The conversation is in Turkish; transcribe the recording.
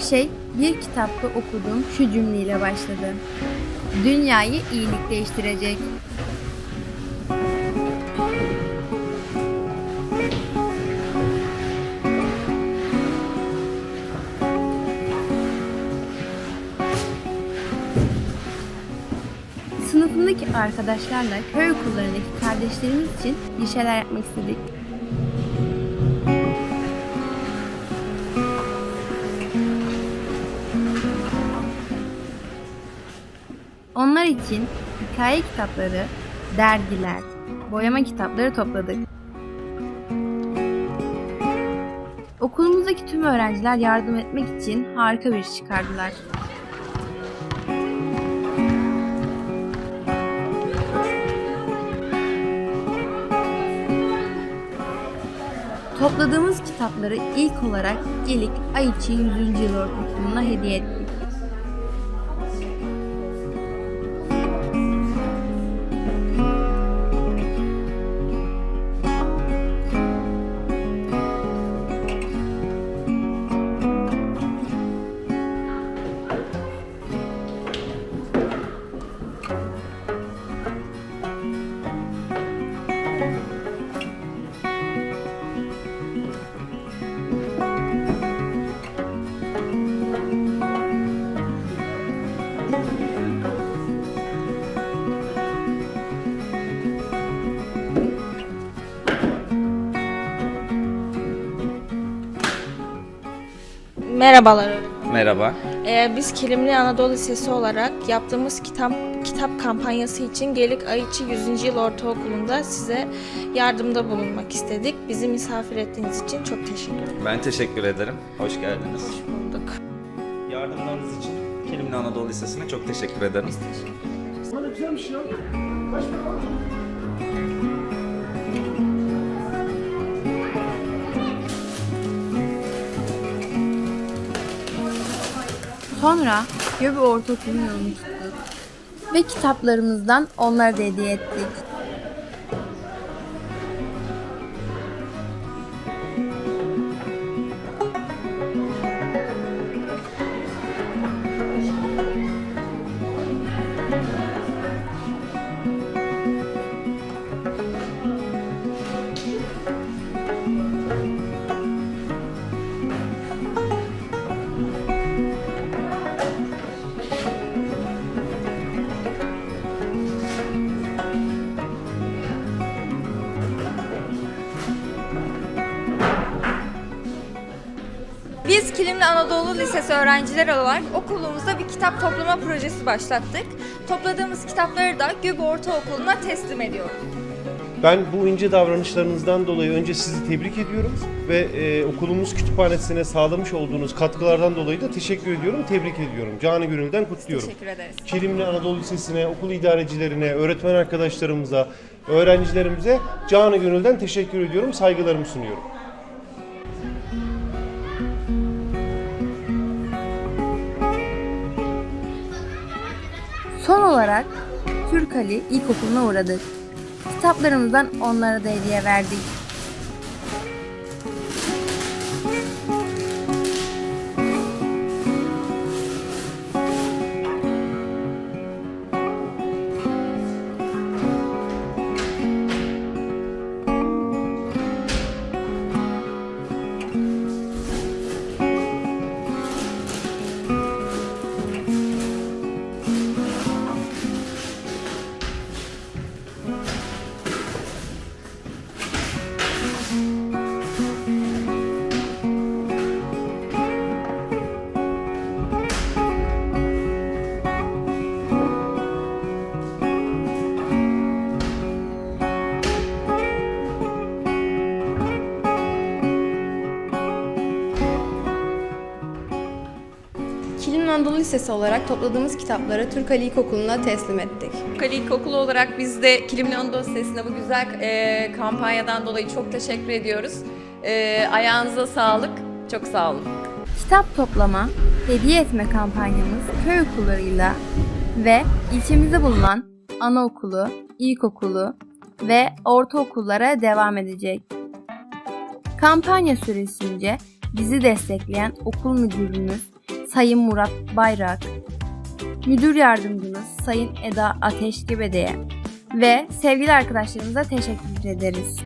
Şey bir kitapta okuduğum şu cümleyle başladı. Dünyayı iyilik değiştirecek. Sınıfımdaki arkadaşlarla köy okullarındaki kardeşlerimiz için bir şeyler yapmak istedik. Onlar için hikaye kitapları, dergiler, boyama kitapları topladık. Okulumuzdaki tüm öğrenciler yardım etmek için harika bir iş çıkardılar. Topladığımız kitapları ilk olarak Gelik Aichi 100. Yıl Ortaokulu'na hediye ettik. Merhabalar. Merhaba. Ee, biz Kilimli Anadolu Lisesi olarak yaptığımız kitap kitap kampanyası için Gelik Ayçi 100. Yıl Ortaokulu'nda size yardımda bulunmak istedik. Bizi misafir ettiğiniz için çok teşekkür ederim. Ben teşekkür ederim. Hoş geldiniz. bulduk. Yardımlarınız için Kilimli Anadolu Lisesi'ne çok teşekkür ederim. Bana güzelmiş ya. Kaç para var? Sonra Göbe Ortaokulu'nun yolunu. Ve kitaplarımızdan onlara da hediye ettik. Biz Kilimli Anadolu Lisesi öğrencileri olarak okulumuzda bir kitap toplama projesi başlattık. Topladığımız kitapları da Göbe Ortaokulu'na teslim ediyoruz. Ben bu ince davranışlarınızdan dolayı önce sizi tebrik ediyorum ve e, okulumuz kütüphanesine sağlamış olduğunuz katkılardan dolayı da teşekkür ediyorum, tebrik ediyorum. Canı gönülden kutluyorum. Teşekkür ederiz. Kilimli Anadolu Lisesi'ne, okul idarecilerine, öğretmen arkadaşlarımıza, öğrencilerimize canı gönülden teşekkür ediyorum, saygılarımı sunuyorum. Son olarak Türk Ali İlkokulu'na uğradık. Kitaplarımızdan onlara da hediye verdik. Bye. Kilimli Anadolu Lisesi olarak topladığımız kitapları Türk Ali İlkokulu'na teslim ettik. Kale İlkokulu olarak biz de Kilimli Anadolu Lisesi'ne bu güzel e, kampanyadan dolayı çok teşekkür ediyoruz. E, ayağınıza sağlık. Çok sağ olun. Kitap toplama, hediye etme kampanyamız köy okullarıyla ve ilçemizde bulunan anaokulu, ilkokulu ve ortaokullara devam edecek. Kampanya süresince bizi destekleyen okul müdürümüz Sayın Murat Bayrak, Müdür Yardımcımız Sayın Eda Ateşgebede'ye ve sevgili arkadaşlarımıza teşekkür ederiz.